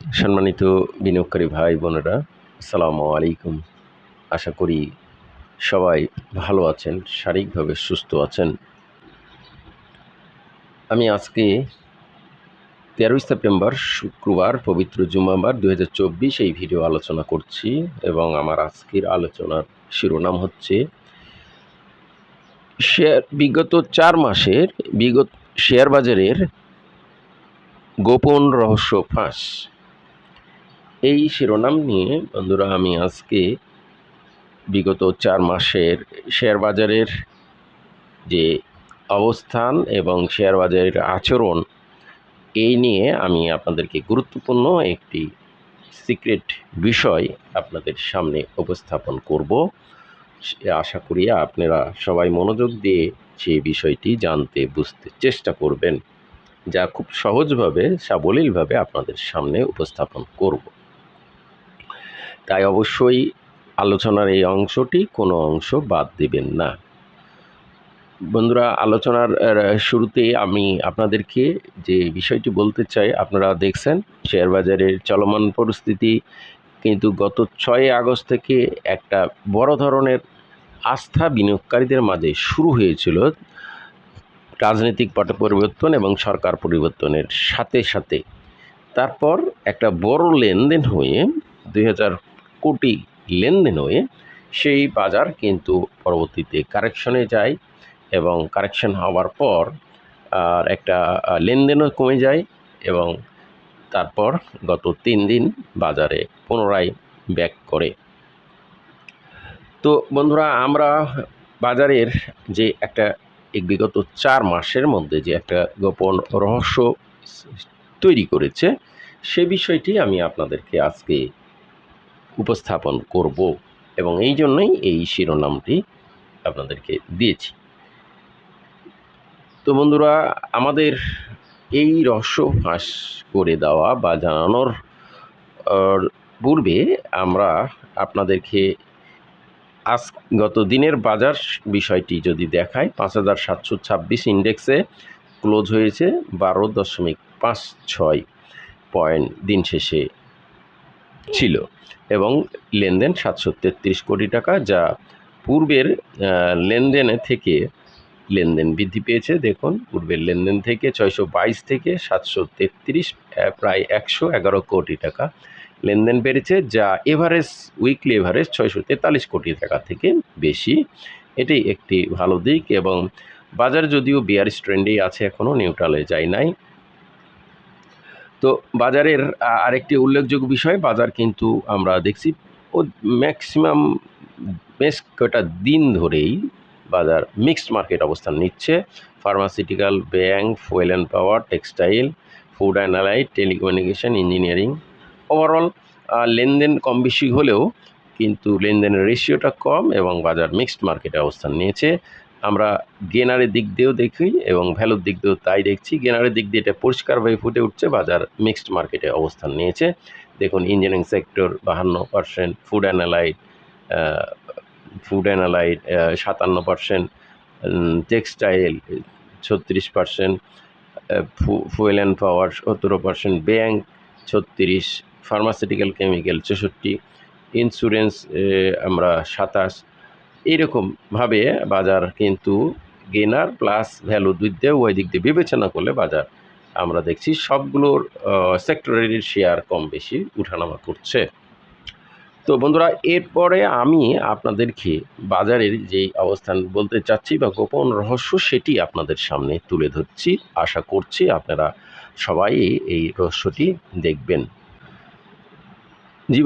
সম্মানিত বিনিয়োগকারী ভাই বোনেরা, আসসালামু আলাইকুম। আশা করি সবাই ভালো আছেন, শারীরিকভাবে সুস্থ আছেন। আমি আজকে তেরোই সেপ্টেম্বর, শুক্রবার, পবিত্র জুমাবার দু হাজার এই ভিডিও আলোচনা করছি এবং আমার আজকের আলোচনার শিরোনাম হচ্ছে, শেয়ার বিগত চার মাসের বিগত শেয়ার বাজারের গোপন রহস্য ফাঁস। এই শিরোনাম নিয়ে বন্ধুরা, আমি আজকে বিগত চার মাসের শেয়ার বাজারের যে অবস্থান এবং শেয়ার বাজারের আচরণ, এই নিয়ে আমি আপনাদেরকে গুরুত্বপূর্ণ একটি সিক্রেট বিষয় আপনাদের সামনে উপস্থাপন করব। আশা করি আপনারা সবাই মনোযোগ দিয়ে সেই বিষয়টি জানতে, বুঝতে চেষ্টা করবেন। যা খুব সহজভাবে, সাবলীলভাবে আপনাদের সামনে উপস্থাপন করব। তাই অবশ্যই আলোচনার এই অংশটি কোনো অংশ বাদ দেবেন না। বন্ধুরা, আলোচনার শুরুতে আমি আপনাদেরকে যে বিষয়টি বলতে চাই, আপনারা দেখছেন শেয়ার বাজারের চলমান পরিস্থিতি কিন্তু গত ছয় আগস্ট থেকে একটা বড় ধরনের আস্থা বিনিয়োগকারীদের মাঝে শুরু হয়েছিল রাজনৈতিক পট, পরিবর্তন এবং সরকার পরিবর্তনের সাথে সাথে। তারপর একটা বড় লেনদেন হয়ে দুই হাজার কোটি লেনদেন হয়ে সেই বাজার কিন্তু পরবর্তীতে কারেকশনে যায় এবং কারেকশন হওয়ার পর, আর একটা লেনদেনও কমে যায় এবং তারপর গত তিন দিন বাজারে পুনরায় ব্যাক করে। তো বন্ধুরা, আমরা বাজারের যে একটা বিগত চার মাসের মধ্যে যে একটা গোপন রহস্য তৈরি করেছে, সে বিষয়টি আমি আপনাদেরকে আজকে উপস্থাপন করব এবং এই জন্যই এই শিরোনামটি আপনাদেরকে দিয়েছি। তো বন্ধুরা, আমাদের এই রহস্য ফাঁস করে দেওয়া বা জানানোর পূর্বে আমরা আপনাদেরকে আজ গত দিনের বাজার বিষয়টি যদি দেখাই, পাঁচ হাজার সাতশো ছাব্বিশ ইন্ডেক্সে ক্লোজ হয়েছে বারো দশমিক পাঁচ ছয় পয়েন্ট দিন শেষে। ছিল এবং লেনদেন সাতশো তেত্রিশ কোটি টাকা, যা পূর্বের লেনদেনে থেকে লেনদেন বৃদ্ধি পেয়েছে। দেখুন, পূর্বের লেনদেন থেকে ছয়শো বাইশ থেকে সাতশো তেত্রিশ প্রায় একশো এগারো কোটি টাকা লেনদেন বেড়েছে, যা এভারেজ উইকলি এভারেজ ছয়শো তেতাল্লিশ কোটি টাকা থেকে বেশি। এটি একটি ভালো দিক এবং বাজার যদিও বিয়ার ট্রেন্ডেই আছে এখনও নিউট্রালে যায় নাই। তো বাজারের আরেকটি উল্লেখযোগ্য বিষয়, বাজার কিন্তু আমরা দেখছি, ও ম্যাক্সিমাম বেশ কটা দিন ধরেই বাজার মিক্সড মার্কেট অবস্থান নিচ্ছে। Pharmaceutical bank fuel and power textile food and telecommunication engineering overall লেনদেন কম বেশি হলেও কিন্তু লেনদেনের রেশিওটা কম এবং বাজার মিক্সড মার্কেটে অবস্থান নিয়েছে। আমরা গেনারের দিক দিয়েও দেখি এবং ভ্যালুর দিক দিয়েও তাই দেখছি। গেনারের দিক দিয়ে এটা পরিষ্কারভাবে ফুটে উঠছে, বাজার মিক্সড মার্কেটে অবস্থান নিয়েছে। দেখুন ইঞ্জিনিয়ারিং সেক্টর বাহান্ন percent food allied food allied সাতান্ন পার্সেন্ট টেক্সটাইল ছত্রিশ পার্সেন্ট ফুয়েল অ্যান্ড পাওয়ার সতেরো পার্সেন্ট ব্যাংক ছত্রিশ ফার্মাসিউটিক্যাল কেমিক্যাল চৌষট্টি ইন্স্যুরেন্স আমরা সাতাশ এইরকমভাবে বাজার কিন্তু গেনার প্লাস ভ্যালু দুই দিয়ে ওই দিক দিয়ে বিবেচনা করলে বাজার আমরা দেখছি সবগুলোর সেক্টরের শেয়ার কম বেশি উঠানামা করছে। তো বন্ধুরা, এরপরে আমি আপনাদেরকে বাজারের যেই অবস্থান বলতে চাচ্ছি বা গোপন রহস্য সেটি আপনাদের সামনে তুলে ধরছি। আশা করছি আপনারা সবাই এই রহস্যটি দেখবেন। জি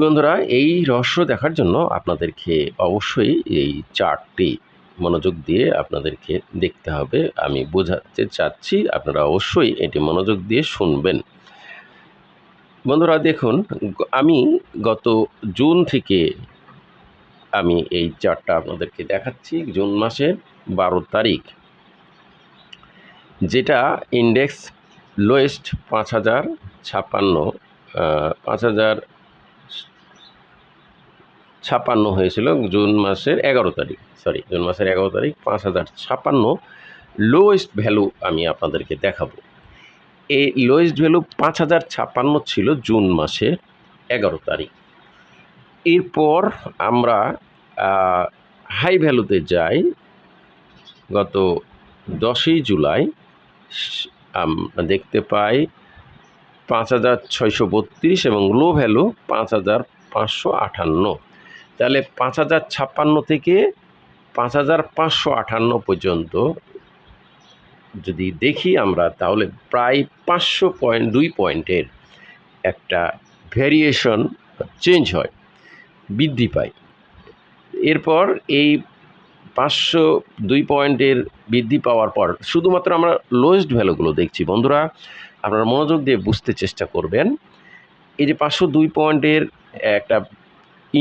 এই রহস্য দেখার জন্য আপনাদেরকে অবশ্যই এই চার্টটি মনোযোগ দিয়ে আপনাদেরকে দেখতে হবে। আমি বোঝাতে চাচ্ছি, আপনারা অবশ্যই এটি মনোযোগ দিয়ে শুনবেন। বন্ধুরা, দেখুন আমি গত জুন থেকে আমি এই চার্টটা আপনাদেরকে দেখাচ্ছি। জুন মাসের বারো তারিখ, যেটা ইন্ডেক্স লোয়েস্ট পাঁচ হাজার ছাপ্পান্ন পাঁচ হাজার ছাপ্পান্ন হয়েছিল জুন মাসের এগারো তারিখ সরি জুন মাসের এগারো তারিখ পাঁচ হাজার ছাপান্ন। লোয়েস্ট ভ্যালু আমি আপনাদেরকে দেখাবো। এই লোয়েস্ট ভ্যালু পাঁচ হাজার ছাপান্ন ছিল জুন মাসের এগারো তারিখ। এরপর আমরা হাই ভ্যালুতে যাই। গত দশই জুলাই আমরা দেখতে পাই পাঁচ হাজার ছয়শো বত্রিশ এবং লো ভ্যালু পাঁচ হাজার পাঁচশো আটান্ন। তাহলে পাঁচ হাজার ছাপ্পান্ন থেকে পাঁচ হাজার পাঁচশো আটান্ন পর্যন্ত যদি দেখি আমরা, তাহলে প্রায় পাঁচশো পয়েন্ট দুই পয়েন্টের একটা ভ্যারিয়েশন চেঞ্জ হয়, বৃদ্ধি পায়। এরপর এই পাঁচশো দুই পয়েন্টের বৃদ্ধি পাওয়ার পর শুধুমাত্র আমরা লোয়েস্ট ভ্যালুগুলো দেখছি। বন্ধুরা, আপনারা মনোযোগ দিয়ে বুঝতে চেষ্টা করবেন। এই যে পাঁচশো দুই পয়েন্টের একটা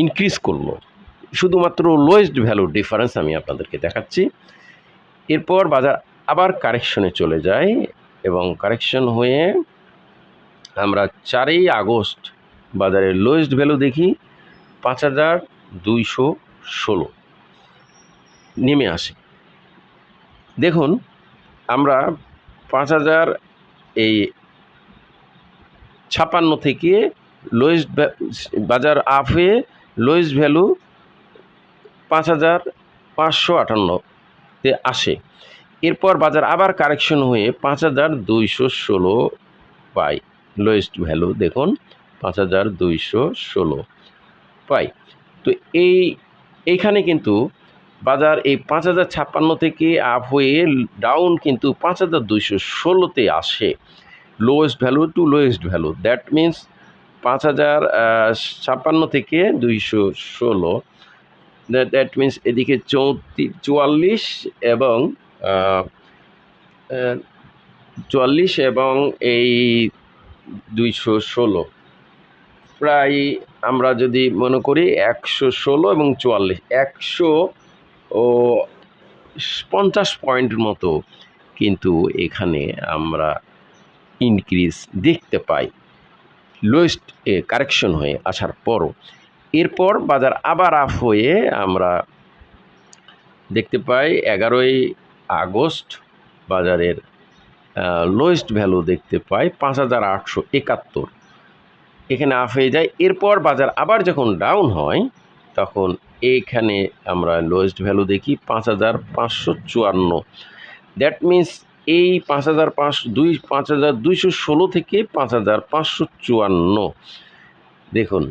ইনক্রিজ করল। শুধুমাত্র লোয়েস্ট ভ্যালু ডিফারেন্স আমি আপনাদেরকে দেখাচ্ছি। এরপর বাজার আবার কারেকশনে চলে যায় এবং কারেকশন হয়ে আমরা চারই আগস্ট বাজারের লোয়েস্ট ভ্যালু দেখি, পাঁচ হাজার দুইশো ষোলো। নেমে আসে। দেখুন, আমরা পাঁচ হাজার এই ছাপান্ন থেকে লোয়েস্ট বাজার আপ হয়ে লোয়েস্ট ভ্যালু পাঁচ হাজার পাঁচশো আটান্নতে আসে। এরপর বাজার আবার কারেকশন হয়ে পাঁচ হাজার দুইশো ষোলো পাই। লোয়েস্ট ভ্যালু দেখুন, পাঁচ হাজার দুইশো ষোলো পাই। তো এই, এইখানে কিন্তু বাজার এই পাঁচ হাজার ছাপ্পান্ন থেকে আপ হয়ে ডাউন কিন্তু পাঁচ হাজার দুইশো ষোলোতে আসে। Lowest value to lowest value. That means পাঁচ হাজার ছাপ্পান্ন থেকে দুইশো ষোলো। দ্যাট মিন্স এদিকে চৌত্রি, চুয়াল্লিশ এবং চুয়াল্লিশ এবং এই দুইশো ষোলো। প্রায় আমরা যদি মনে করি একশো ষোলো এবং চুয়াল্লিশ, একশো ও পঞ্চাশ পয়েন্টের মতো কিন্তু এখানে আমরা ইনক্রিজ দেখতে পাই। লোয়েস্ট এ কারেকশন হয়ে আসার পরও। এরপর বাজার আবার আপ হয়ে আমরা দেখতে পাই এগারোই আগস্ট বাজারের লোয়েস্ট ভ্যালু দেখতে পাই পাঁচ হাজার আটশো একাত্তর। এখানে আপ হয়ে যায়। এরপর বাজার আবার যখন ডাউন হয়, তখন এইখানে আমরা লোয়েস্ট ভ্যালু দেখি পাঁচ হাজার পাঁচশো চুয়ান্ন। দ্যাট মিন্স এই পাঁচ হাজার পাঁচ দুই, পাঁচ হাজার দুইশো ষোলো থেকে পাঁচ হাজার পাঁচশো চুয়ান্ন। দেখুন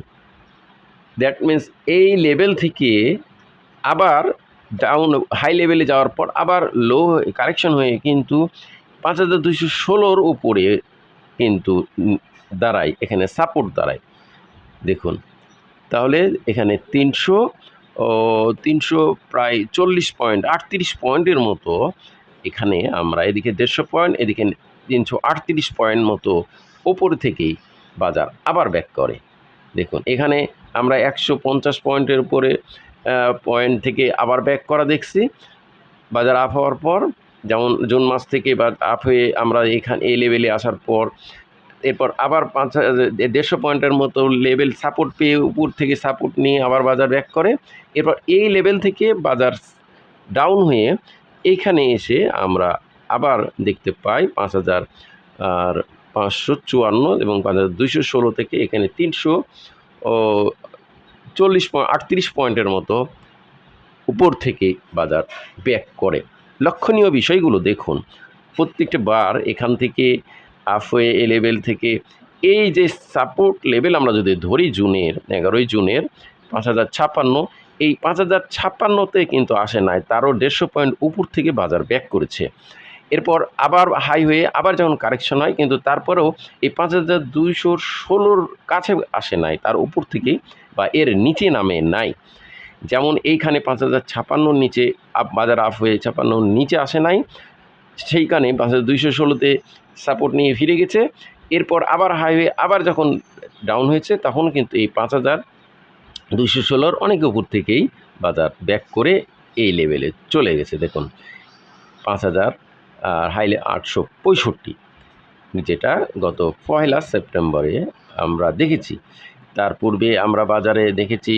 দ্যাট মিন্স এই লেভেল থেকে আবার ডাউন হাই লেভেলে যাওয়ার পর আবার লো কারেকশন হয়ে কিন্তু পাঁচ হাজার দুইশো ষোলোর উপরে কিন্তু দাঁড়ায়, এখানে সাপোর্ট দাঁড়ায়। দেখুন, তাহলে এখানে তিনশো তিনশো প্রায় চল্লিশ পয়েন্ট আটত্রিশ পয়েন্টের মতো এখানে আমরা এদিকে দেড়শো পয়েন্ট, এদিকে তিনশো আটত্রিশ পয়েন্ট মতো ওপর থেকেই বাজার আবার ব্যাক করে। দেখুন, এখানে আমরা একশো পঞ্চাশ পয়েন্টের উপরে পয়েন্ট থেকে আবার ব্যাক করা দেখছি। বাজার আপ হওয়ার পর, যেমন জুন মাস থেকে বা আপ হয়ে আমরা এখানে, এই লেভেলে আসার পর, এরপর আবার পাঁচ দেড়শো পয়েন্টের মতো লেভেল সাপোর্ট পেয়ে উপর থেকে সাপোর্ট নিয়ে আবার বাজার ব্যাক করে। এরপর এই লেভেল থেকে বাজার ডাউন হয়ে এইখানে এসে আমরা আবার দেখতে পাই পাঁচ হাজার, আর পাঁচশো চুয়ান্ন এবং পাঁচ হাজার দুইশো ষোলো থেকে এখানে তিনশো ও চল্লিশ পয়েন্ট, আটত্রিশ পয়েন্টের মতো উপর থেকে বাজার ব্যাক করে। লক্ষণীয় বিষয়গুলো দেখুন। প্রত্যেকটা বার এখান থেকে আপ হয়ে এ লেভেল থেকে এই যে সাপোর্ট লেভেল আমরা যদি ধরি জুনের এগারোই জুনের পাঁচ হাজার ছাপ্পান্ন এই পাঁচ হাজার ছাপ্পান্নতে কিন্তু আসে নাই। তারও দেড়শো পয়েন্ট উপর থেকে বাজার ব্যাক করেছে। এরপর আবার হাই হয়ে আবার যখন কারেকশন হয়, কিন্তু তারপরেও এই পাঁচ হাজার দুইশো ষোলোর কাছে আসে নাই, তার উপর থেকেই বা এর নিচে নামে নাই। যেমন এইখানে পাঁচ হাজার ছাপান্নর নিচে আপ বাজার আপ হয়ে ছাপান্নর নিচে আসে নাই। সেইখানে পাঁচ হাজার দুইশো ষোলোতে সাপোর্ট নিয়ে ফিরে গেছে। এরপর আবার হাইওয়ে আবার যখন ডাউন হয়েছে, তখন কিন্তু এই পাঁচ হাজার দুইশো ষোলোর অনেক উপর থেকেই বাজার ব্যাক করে এই লেভেলে চলে গেছে, দেখুন। পাঁচ হাজার, আর হাইলে আটশো পঁয়ষট্টি, যেটা গত পয়লা সেপ্টেম্বরে আমরা দেখেছি। তার পূর্বে আমরা বাজারে দেখেছি,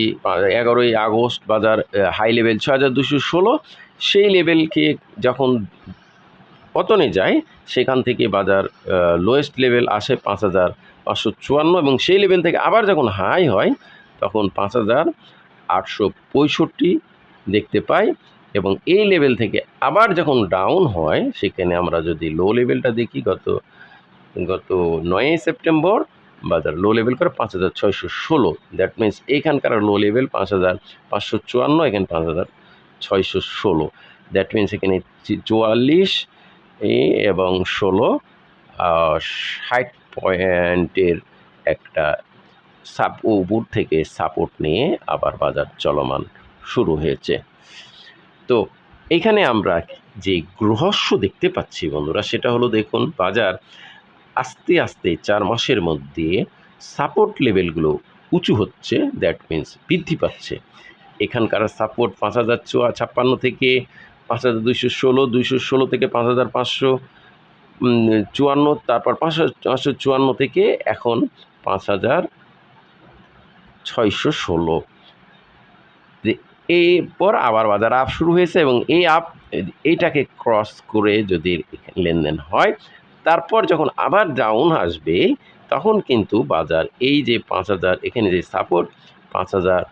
এগারোই আগস্ট বাজার হাই লেভেল ছ হাজার দুশো ষোলো, সেই লেভেলকে যখন পতনে যায়, সেখান থেকে বাজার লোয়েস্ট লেভেল আসে পাঁচ হাজার পাঁচশো চুয়ান্ন, এবং সেই লেভেল থেকে আবার যখন হাই হয় তখন পাঁচ হাজার আটশো পঁয়ষট্টি দেখতে পাই এবং এই লেভেল থেকে আবার যখন ডাউন হয়, সেখানে আমরা যদি লো লেভেলটা দেখি, গত গত নয়ই সেপ্টেম্বর বাজার লো লেভেল করে পাঁচ হাজার ছয়শো ষোলো। দ্যাট মিন্স এইখানকার লো লেভেল পাঁচ হাজার পাঁচশো চুয়ান্ন, এখানে পাঁচ হাজার ছয়শো ষোলো। দ্যাট মিন্স এখানে চুয়াল্লিশ এবং ষোলো ষাট পয়েন্টের একটা সাপ উপর থেকে সাপোর্ট নিয়ে আবার বাজার চলমান শুরু হয়েছে। তো এখানে আমরা যে গ্রহস্য দেখতে পাচ্ছি বন্ধুরা, সেটা হলো দেখুন, বাজার আস্তে আস্তে চার মাসের মধ্যে সাপোর্ট লেভেলগুলো উঁচু হচ্ছে দ্যাট মিন্স বৃদ্ধি পাচ্ছে। এখানকার সাপোর্ট পাঁচ হাজার ছাপ্পান্ন থেকে পাঁচ হাজার দুইশো ষোলো দুইশো ষোলো থেকে পাঁচ হাজার পাঁচশো চুয়ান্ন, তারপর পাঁচশো পাঁচশো চুয়ান্ন থেকে এখন পাঁচ হাজার ছয়শো ষোলো। এরপর আবার বাজার আপ শুরু হয়েছে এবং এই আপ এইটাকে ক্রস করে যদি লেনদেন হয়, তারপর যখন আবার ডাউন আসবে, তখন কিন্তু বাজার এই যে পাঁচ হাজার, এখানে যে সাপোর্ট পাঁচ হাজার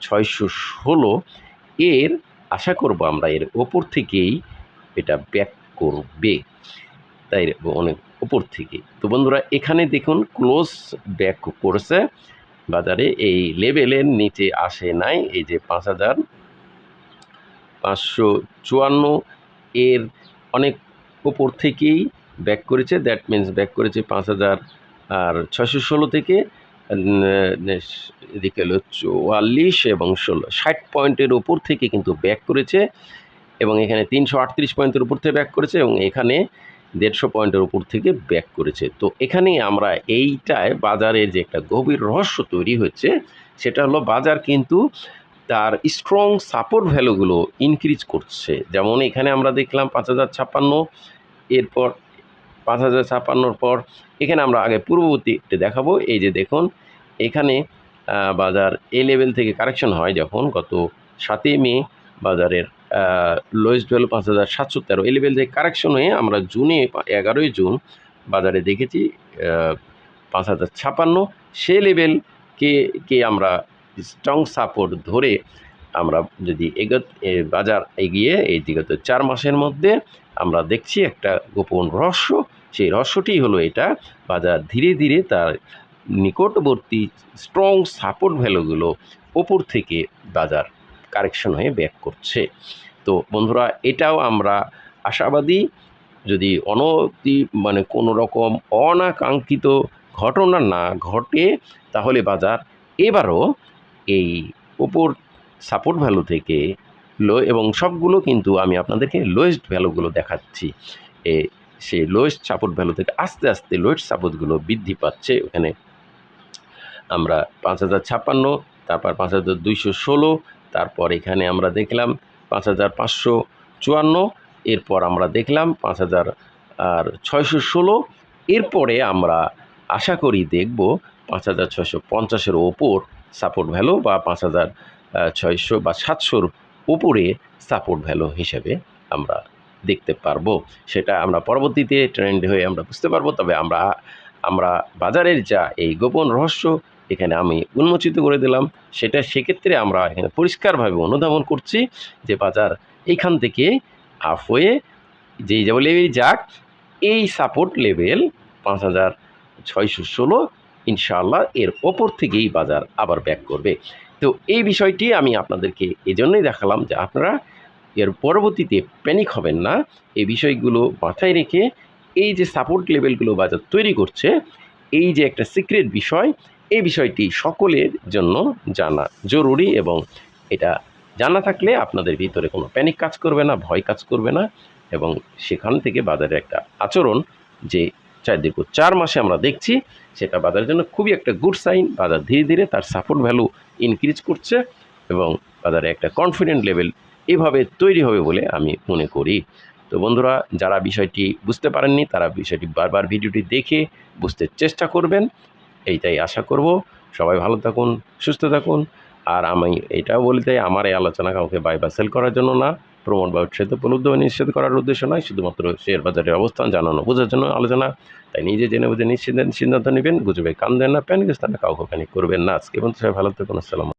ছয়শো ষোলো, এর আশা করব আমরা এর ওপর থেকেই এটা ব্যাক করবে। তাই অনেক ওপর থেকে। তো বন্ধুরা, এখানে দেখুন ক্লোজ ব্যাক করেছে। বাজারে এই লেভেলের নিচে আসে নাই। এই যে পাঁচ হাজার পাঁচশো চুয়ান্ন এর অনেক ওপর থেকেই ব্যাক করেছে। দ্যাট মিন্স ব্যাক করেছে পাঁচ হাজার আর ছয়শো ষোলো থেকে এদিকে হলো চুয়াল্লিশ এবং ষোলো। ষাট পয়েন্টের ওপর থেকে কিন্তু ব্যাক করেছে এবং এখানে তিনশো আটত্রিশ পয়েন্টের উপর থেকে ব্যাক করেছে এবং এখানে দেড়শো পয়েন্টের উপর থেকে ব্যাক করেছে। তো এখানে আমরা এইটায় বাজারের যে একটা গভীর রহস্য তৈরি হচ্ছে সেটা হলো বাজার কিন্তু তার স্ট্রং সাপোর্ট ভ্যালুগুলো ইনক্রিজ করছে। যেমন এখানে আমরা দেখলাম পাঁচ হাজার ছাপ্পান্ন, এরপর পাঁচ হাজার ছাপ্পান্নর পর এখানে আমরা আগে পূর্ববর্তীতে দেখাবো। এই যে দেখুন, এখানে বাজার এ লেভেল থেকে কারেকশন হয় যখন গত সাতই মে বাজারের লোয়েস্ট ভ্যালু পাঁচ হাজার সাতশো তেরো। এই লেভেল থেকে কারেকশন হয়ে আমরা জুনে এগারোই জুন বাজারে দেখেছি পাঁচ হাজার ছাপান্ন। সে লেভেলকে কে আমরা স্ট্রং সাপোর্ট ধরে আমরা যদি এগত বাজার এগিয়ে এই বিগত চার মাসের মধ্যে আমরা দেখছি একটা গোপন রহস্য। সেই রহস্যটি হলো এটা, বাজার ধীরে ধীরে তার নিকটবর্তী স্ট্রং সাপোর্ট ভ্যালুগুলো ওপর থেকে বাজার কারেকশন হয়ে ব্যাক করছে। তো বন্ধুরা, এটাও আমরা আশাবাদী, যদি অনতি মানে কোনো রকম অনাকাঙ্ক্ষিত ঘটনা না ঘটে, তাহলে বাজার এবারও এই ওপর সাপোর্ট ভ্যালু থেকে লো, এবং সবগুলো কিন্তু আমি আপনাদেরকে লোয়েস্ট ভ্যালুগুলো দেখাচ্ছি। এ সেই লোয়েস্ট সাপোর্ট ভ্যালু থেকে আস্তে আস্তে লোয়েস্ট সাপোর্টগুলো বৃদ্ধি পাচ্ছে। ওখানে আমরা পাঁচ হাজার ছাপ্পান্ন, তারপর পাঁচ হাজার দুইশো ষোলো তারপর এখানে আমরা দেখলাম পাঁচ হাজার পাঁচশো চুয়ান্ন, এরপর আমরা দেখলাম পাঁচ হাজার, আর ছয়শো ষোলো, এরপরে আমরা আশা করি দেখব পাঁচ হাজার ছয়শো পঞ্চাশের ওপর সাপোর্ট ভ্যালু বা পাঁচ হাজার ছয়শো বা সাতশোর উপরে সাপোর্ট ভ্যালু হিসেবে আমরা দেখতে পারব। সেটা আমরা পরবর্তীতে ট্রেন্ড হয়ে আমরা বুঝতে পারব। তবে আমরা আমরা বাজারের যা এই গোপন রহস্য এখানে আমি উন্মোচিত করে দিলাম। সেটা সেক্ষেত্রে আমরা এখানে পরিষ্কারভাবে অনুধাবন করছি যে বাজার এইখান থেকে আপ হয়ে যেই যে লেভেল যাক, এই সাপোর্ট লেভেল পাঁচ হাজার ছয়শো ষোলো ইনশাআল্লাহ এর ওপর থেকেই বাজার আবার ব্যাক করবে। তো এই বিষয়টি আমি আপনাদেরকে এজন্যই দেখালাম যে আপনারা এর পরবর্তীতে প্যানিক হবেন না। এই বিষয়গুলো মাথায় রেখে এই যে সাপোর্ট লেভেলগুলো বাজার তৈরি করছে, এই যে একটা সিক্রেট বিষয় এই বিষয়টি সকলের জন্য জানা জরুরি এবং এটা জানা থাকলে আপনাদের ভিতরে কোনো প্যানিক কাজ করবে না, ভয় কাজ করবে না এবং সেখান থেকে বাজারের একটা আচরণ যে চার দীর্ঘ চার মাসে আমরা দেখছি, সেটা বাজারের জন্য খুবই একটা গুড সাইন বাজার ধীরে ধীরে তার সাপোর্ট ভ্যালু ইনক্রিজ করছে এবং বাজারে একটা কনফিডেন্ট লেভেল এভাবে তৈরি হবে বলে আমি মনে করি। তো বন্ধুরা, যারা বিষয়টি বুঝতে পারেননি, তারা বিষয়টি বারবার ভিডিওটি দেখে বুঝতে চেষ্টা করবেন। এইটাই আশা করব। সবাই ভালো থাকুন, সুস্থ থাকুন। আর আমি এটাও বলি তাই আমার এই আলোচনা কাউকে বাই বা সেল করার জন্য না। প্রমোট বা উৎসাহিত উপলব্ধ নিশ্চিত করার উদ্দেশ্য নয়। শুধুমাত্র শেয়ার বাজারের অবস্থান জানানো, বোঝার জন্য আলোচনা। তাই নিজে জেনে বুঝে নিশ্চিন্ত সিদ্ধান্ত নেবেন। গুজবে কান দেন না প্যানিক স্থানে কাউকে প্যানিক করবেন না। আজকে বন্ধু সবাই ভালো থাকুন। আসসালাম